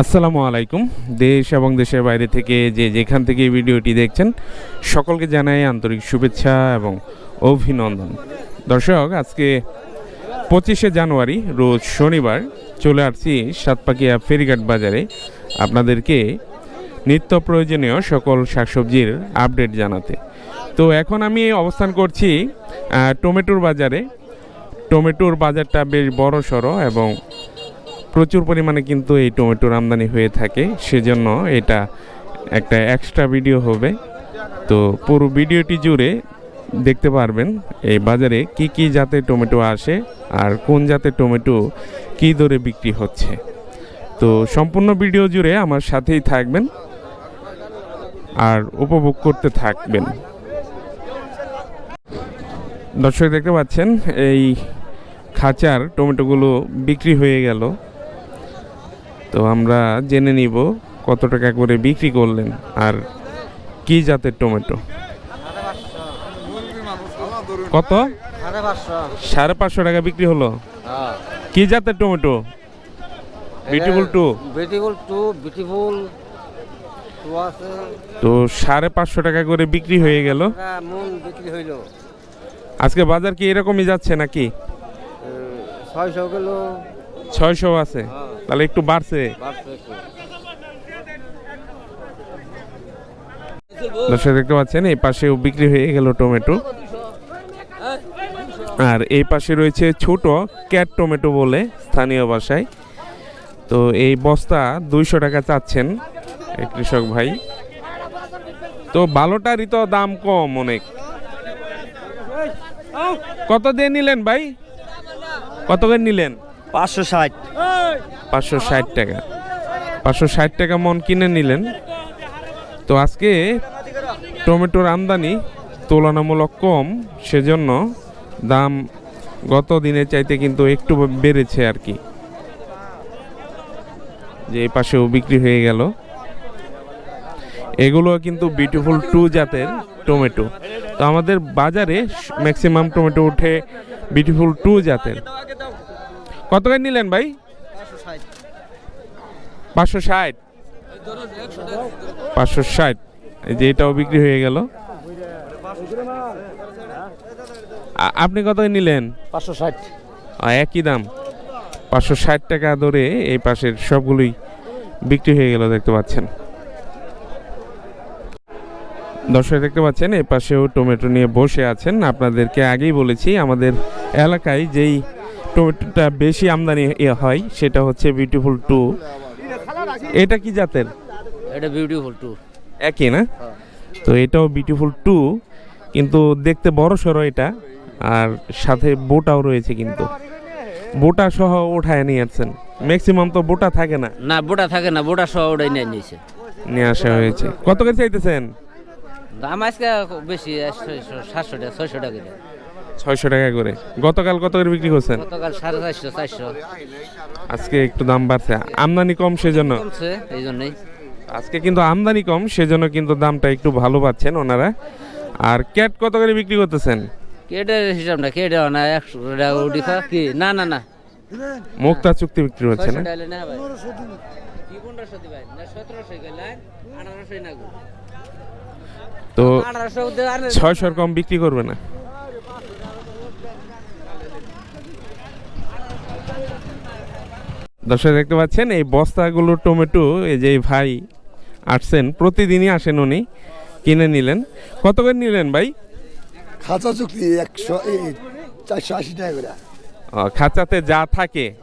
আসসালামু আলাইকুম। দেশ এবং দেশের বাইরে থেকে যে যেখান থেকে ভিডিওটি দেখছেন, সকলকে জানাই আন্তরিক শুভেচ্ছা এবং অভিনন্দন। দর্শক, আজকে পঁচিশে জানুয়ারি, রোজ শনিবার চলে আসছি সাতপাকিয়া ফেরিঘাট বাজারে। আপনাদেরকে নিত্য প্রয়োজনীয় সকল শাকসবজির আপডেট জানাতে। তো এখন আমি অবস্থান করছি টমেটোর বাজারে। টমেটোর বাজারটা বেশ বড় সড়ো এবং প্রচুর পরিমাণে কিন্তু এই টমেটোর আমদানি হয়ে থাকে। সেজন্য এটা একটা এক্সট্রা ভিডিও হবে। তো পুরো ভিডিওটি জুড়ে দেখতে পারবেন এই বাজারে কি কি জাতের টমেটো আসে আর কোন জাতের টমেটো কি দরে বিক্রি হচ্ছে। তো সম্পূর্ণ ভিডিও জুড়ে আমার সাথেই থাকবেন আর উপভোগ করতে থাকবেন। দর্শক দেখতে পাচ্ছেন, এই খাঁচার টমেটোগুলো বিক্রি হয়ে গেল। তো আমরা জেনে নিব কত টাকা করে বিক্রি করলেন আর কি জাতের টমেটো? কত? সাড়ে পাঁচশো টাকা বিক্রি হলো? হ্যাঁ। কি জাতের tomato? Beautiful two beautiful two beautiful তো সাড়ে পাঁচশো টাকা করে বিক্রি হয়ে গেল। বিক্রি আজকে বাজার কি এরকমই যাচ্ছে নাকি? ছয়শো আছে। তাহলে একটু বাড়ছে। দর্শক, দেখতে পাচ্ছেন, এই পাশেও বিক্রি হয়ে গেল টমেটো। আর এই পাশে রয়েছে ছোট ক্যাট টমেটো বলে স্থানীয় ভাষায়। তো এই বস্তা দুইশো টাকা চাচ্ছেন কৃষক ভাই। তো ভালোটারই তো দাম কম অনেক। কত দিয়ে নিলেন ভাই? কত করে নিলেন? পাঁচশো ষাট। পাঁচশো ষাট টাকা। পাঁচশো ষাট টাকা মন কিনে নিলেন। তো আজকে টমেটোর আমদানি তুলনামূলক কম, সেজন্য দাম গত দিনের চাইতে কিন্তু একটু বেড়েছে আর কি। যে এই পাশেও বিক্রি হয়ে গেল। এগুলো কিন্তু বিউটিফুল টু জাতের টমেটো। তো আমাদের বাজারে ম্যাক্সিমাম টমেটো উঠে বিউটিফুল টু জাতের। কত করে নিলেন ভাই? পাঁচশো ষাট। পাঁচশো ষাট। এই যে এটাও বিক্রি হয়ে গেল। আপনি কত নিলেন? পাঁচশো ষাট। একই দাম। পাঁচশো ষাট টাকা ধরে এই পাশের সবগুলোই বিক্রি হয়ে গেল দেখতে পাচ্ছেন। দর্শক দেখতে পাচ্ছেন এই পাশেও টমেটো নিয়ে বসে আছেন। আপনাদেরকে আগেই বলেছি আমাদের এলাকায় যেই টমেটোটা বেশি আমদানি হয় সেটা হচ্ছে বিউটিফুল টু এটা কি জাতের? এটা বিউটিফুল টু একই না? তো এটাও বিউটিফুল টু কিন্তু দেখতে বড় সড়ো এটা আর সাথে বোটাও রয়েছে কিন্তু। বোটা সহ উঠায় নিয়ে আসছেন। ম্যাক্সিমাম তো বোটা থাকে না। না বোটা থাকে না বোটা সহ ওটাই নিয়ে নিয়েছে। নিয়ে আসা হয়েছে। কত করে চাইতেছেন? দাম আজকে বেশি সাতশো টাকা ছয়শো টাকা। ছয়শো টাকা করে। গতকাল কত করে বিক্রি করছেন? গতকাল সাড়ে চারশো চারশো। আজকে একটু দাম বাড়ছে। আমদানি কম সেজন্য? কমছে এই জন্যই আজকে কিন্তু আমদানি কম সেজন্য কিন্তু দামটা একটু ভালো পাচ্ছেন ওনারা। আর ক্যাট কত করে বিক্রি করতেছেন? কেটে হিসাব না কেটে না একশো টাকা কি? না না না। মুক্তা চুক্তি বিক্রি হচ্ছে না? তো ছয়শোর কম বিক্রি করবে না? দর্শক দেখতে পাচ্ছেন এই বস্তাগুলো টমেটো এই যে ভাই আসছেন প্রতিদিনই আসেন উনি কিনে নিলেন। কত করে নিলেন ভাই? খাঁচা চুক্তি একশো চারশো আশি টাকা করে। খাঁচাতে যা থাকে।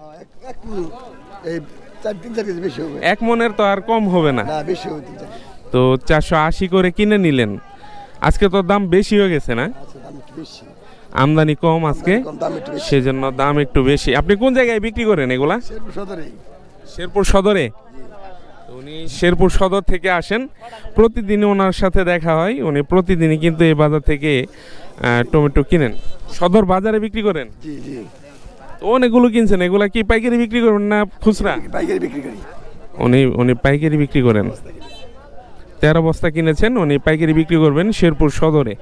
এক- মনের তো আর কম হবে না। তো চারশো আশি করে কিনে নিলেন। আজকে তো দাম বেশি হয়ে গেছে না? আচ্ছা বেশি। আমদানি কম আজকে সেজন্য দাম একটু বেশি। আপনি কোন জায়গায় বিক্রি করেন এগুলা? শেরপুর শেরপুর সদরে? উনি শেরপুর সদর থেকে আসেন। প্রতিদিনই ওনার সাথে দেখা হয়। উনি প্রতিদিনই কিন্তু এই বাজার থেকে টমেটো কিনেন। সদর বাজারে বিক্রি করেন? অনেকগুলো কিনছেন। এগুলা কি পাইকারি বিক্রি করবেন না খুচরা? পাইকারি বিক্রি করি। উনি উনি পাইকারি বিক্রি করেন। তেরো বস্তা কিনেছেন। উনি পাইকারি বিক্রি করবেন শেরপুর সদরে।